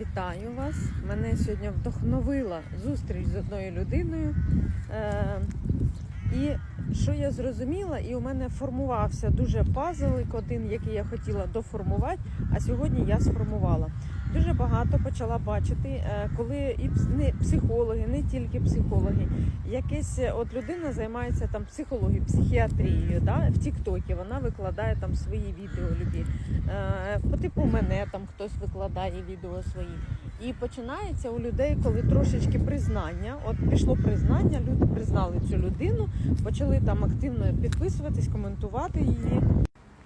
Вітаю вас! Мене сьогодні вдохновила зустріч з одною людиною. Е, і що я зрозуміла, і у мене формувався дуже пазлик один, який я хотіла доформувати, а сьогодні я сформувала. Дуже багато почала бачити, е, коли і психологи, не тільки психологи, якась е, от людина займається там психологією, психіатрією, да, в Тіктокі вона викладає там свої відео любі. Е, по типу мене там хтось викладає відео свої. І починається у людей, коли трошечки признання. От пішло признання, люди признали цю людину, почали там активно підписуватись, коментувати її.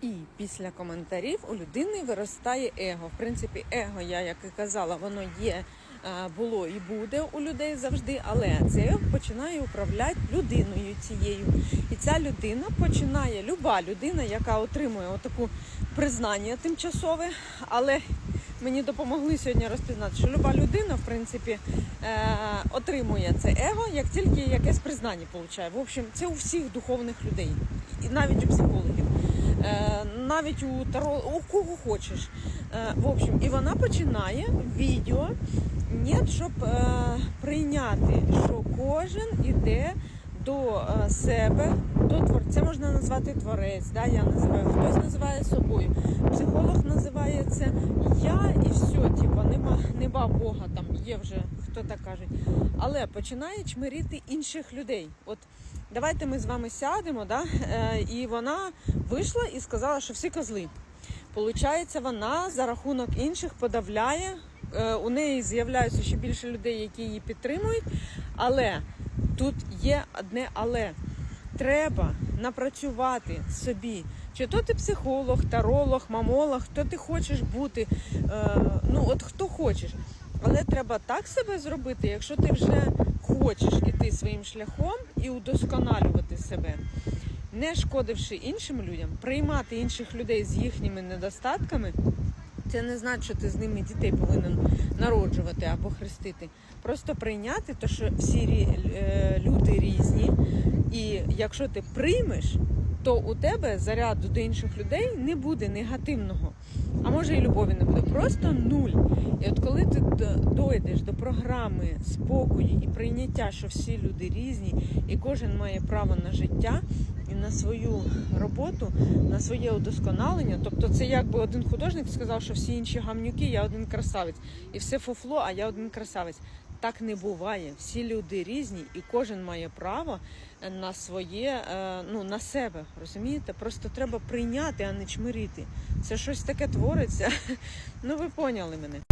І після коментарів у людини виростає его. В принципі, его, я як і казала, воно є, було і буде у людей завжди, але це его починає управляти людиною цією. І ця людина починає, люба людина, яка отримує отаку признання тимчасове, але мені допомогли сьогодні розпізнати, що люба людина, в принципі, е, отримує це его, як тільки якесь признання получає. В общем, це у всіх духовних людей, і навіть у психологів. Е, навіть у таро, у кого хочеш. Е, в общем, і вона починає відео, ні, щоб е, прийняти, що кожен іде до себе, до творця. Це Можна назвати творець, да, я називаю, хтось називає собою. Психолог називає це я і все, типа, нема Бога, там є вже хто так каже. Але починає чмирити інших людей. От давайте ми з вами сядемо, да? е, і вона вийшла і сказала, що всі козли. Получається, вона за рахунок інших подавляє. Е, У неї з'являються ще більше людей, які її підтримують. Але тут є одне але. Треба напрацювати собі. Чи то ти психолог, таролог, мамолог, хто ти хочеш бути. Е, ну, от хочеш. Але треба так себе зробити, якщо ти вже хочеш іти своїм шляхом і удосконалювати себе, не шкодивши іншим людям, приймати інших людей з їхніми недостатками. Це не значить, що ти з ними дітей повинен народжувати або хрестити. Просто прийняти, то що всі е, люди різні, і якщо ти приймеш, то у тебе заряду до інших людей не буде негативного. А може і любові не буде. Просто нуль. І от коли ти дойдеш до програми спокою і прийняття, що всі люди різні, і кожен має право на життя і на свою роботу, на своє удосконалення. Тобто, це якби один художник сказав, що всі інші гамнюки, я один красавець, і все фуфло, а я один красавець. Так не буває. Всі люди різні, і кожен має право на своє, е, ну на себе. Розумієте? Просто треба прийняти, а не чмирити. Це щось таке твориться. Ну ви поняли мене.